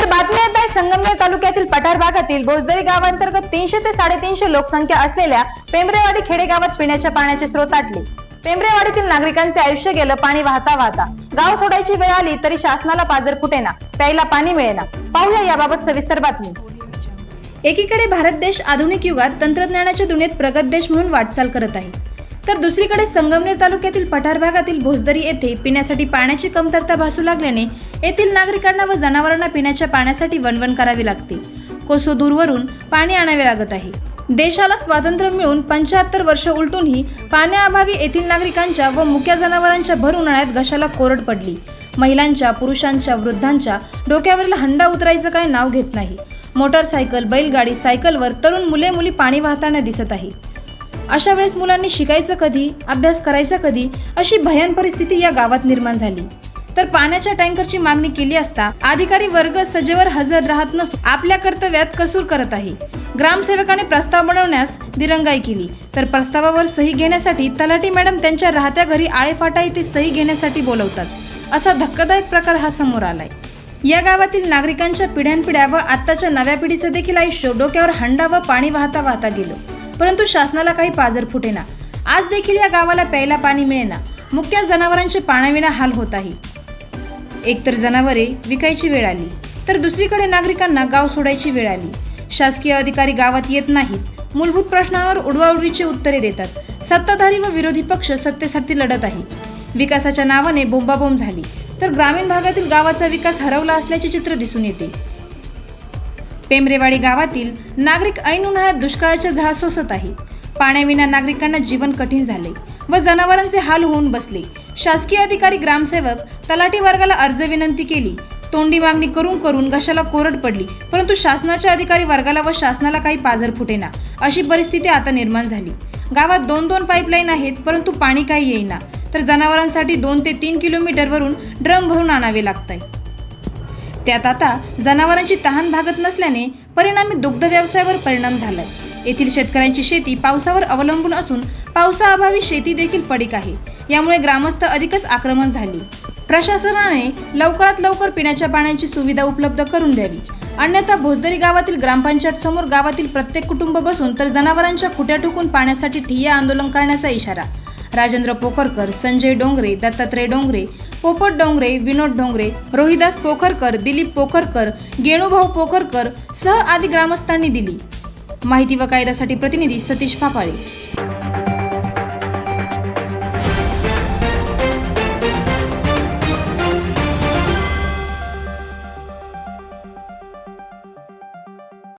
संगमनेर तालुक्यातील पठार भागातील भोजदरी गावांतर्गत तीनशे ते साडेतीनशे लोकसंख्या असलेल्या पेंबरेवाडी खेडेगावात पिण्याच्या पाण्याचे स्रोत आटले पेंबरेवाडीतील नागरिकांचे आयुष्य गेलं पाणी वाहता वाहता. गाव सोडायची वेळ आली तरी शासनाला पाजर फुटेना प्यायला पाणी मिळेना. पाहूया याबाबत सविस्तर बातमी. एकीकडे भारत देश आधुनिक युगात तंत्रज्ञानाच्या दुनियेत प्रगत देश म्हणून वाटचाल करत आहे. तर दुसरीकडे संगमनेर तालुक्यातील पठार भागातील भोसदरी येथे पिण्यासाठी पाण्याची कमतरता भासू लागल्याने येथील नागरिकांना व जनावरांना पिण्याच्या पाण्यासाठी वणवण करावी लागते. कोसो दूरवरून पाणी आणावे लागत आहे. देशाला स्वातंत्र्य मिळून पंच्याहत्तर वर्ष उलटूनही पाण्याअभावी येथील नागरिकांच्या व मुक्या जनावरांच्या भर उन्हाळ्यात घशाला कोरड पडली. महिलांच्या पुरुषांच्या वृद्धांच्या डोक्यावरील हंडा उतरायचं काय नाव घेत नाही. मोटारसायकल बैलगाडी सायकलवर तरुण मुले मुली पाणी वाहताना दिसत आहे. अशा वेळेस मुलांनी शिकायचं कधी अभ्यास करायचा कधी अशी भयान परिस्थिती या गावात निर्माण झाली. तर पाण्याच्या टँकरची मागणी केली असता अधिकारी वर्ग सजेवर हजर राहत नसून आपल्या कर्तव्यात कसूर करत आहे. ग्रामसेवकाने प्रस्ताव बनवण्यास दिरंगाई केली. तर प्रस्तावावर सही घेण्यासाठी तलाठी मॅडम त्यांच्या राहत्या घरी आळेफाटा येथे सही घेण्यासाठी बोलवतात. असा धक्कादायक प्रकार हा समोर आलाय. या गावातील नागरिकांच्या पिढ्यानपिढ्या व आत्ताच्या नव्या पिढीचं देखील आयुष्य डोक्यावर हंडा व पाणी वाहता वाहता गेलं. परंतु शासनाला काही पाजर फुटेना. आज देखील या गावाला प्यायला पाणी मिळेना. मुख्य जनावरांचे पाण्याविना हाल होत आहे एकतर जनावरे विकायची वेळ आली तर दुसरीकडे नागरिकांना गाव सोडायची वेळ आली. शासकीय अधिकारी गावात येत नाहीत मूलभूत प्रश्नावर उडवाउडवीची उत्तरे देतात. सत्ताधारी व विरोधी पक्ष सत्तेसाठी लढत आहे. विकासाच्या नावाने बोंबाबोंब झाली तर ग्रामीण भागातील गावाचा विकास हरवला असल्याचे चित्र दिसून येते. पेमरेवाडी गावातील नागरिक ऐन उन्हाळ्यात दुष्काळाच्या झळा सोसत आहे पाण्याविना नागरिकांना जीवन कठीण झाले व जनावरांचे हाल होऊन बसले. शासकीय अधिकारी ग्रामसेवक तलाठी वर्गाला अर्ज विनंती केली. तोंडी मागणी करून करून घशाला कोरड पडली परंतु शासनाच्या अधिकारी वर्गाला व शासनाला काही पाझर फुटेना अशी परिस्थिती आता निर्माण झाली. गावात दोन दोन पाईपलाईन आहेत परंतु पाणी काही येईना. तर जनावरांसाठी दोन ते तीन किलोमीटरवरून ड्रम भरून आणावे लागत आहे त्यात आता जनावरांची तहान भागत नसल्याने परिणामी दुग्ध व्यवसायावर परिणाम झालाय. येथील शेतकऱ्यांची शेती पावसावर अवलंबून असून पावसाअभावी शेती देखील पडीक आहे. यामुळे ग्रामस्थ अधिकच आक्रमण झाली. प्रशासनाने लवकरात लवकर पिण्याच्या पाण्याची सुविधा उपलब्ध करून द्यावी. अन्यथा भोजदरी गावातील ग्रामपंचायत समोर गावातील प्रत्येक कुटुंब बसून तर जनावरांच्या खुट्या ठोकून पाण्यासाठी ठिय्या आंदोलन करण्याचा इशारा. राजेंद्र पोखरकर संजय डोंगरे दत्तात्रय डोंगरे पोपट डोंगरे विनोद डोंगरे रोहिदास पोखरकर दिलीप पोखरकर गेणूभाऊ पोखरकर सह आदी ग्रामस्थांनी दिली. माहिती व कायद्यासाठी प्रतिनिधी सतीश फापाळे.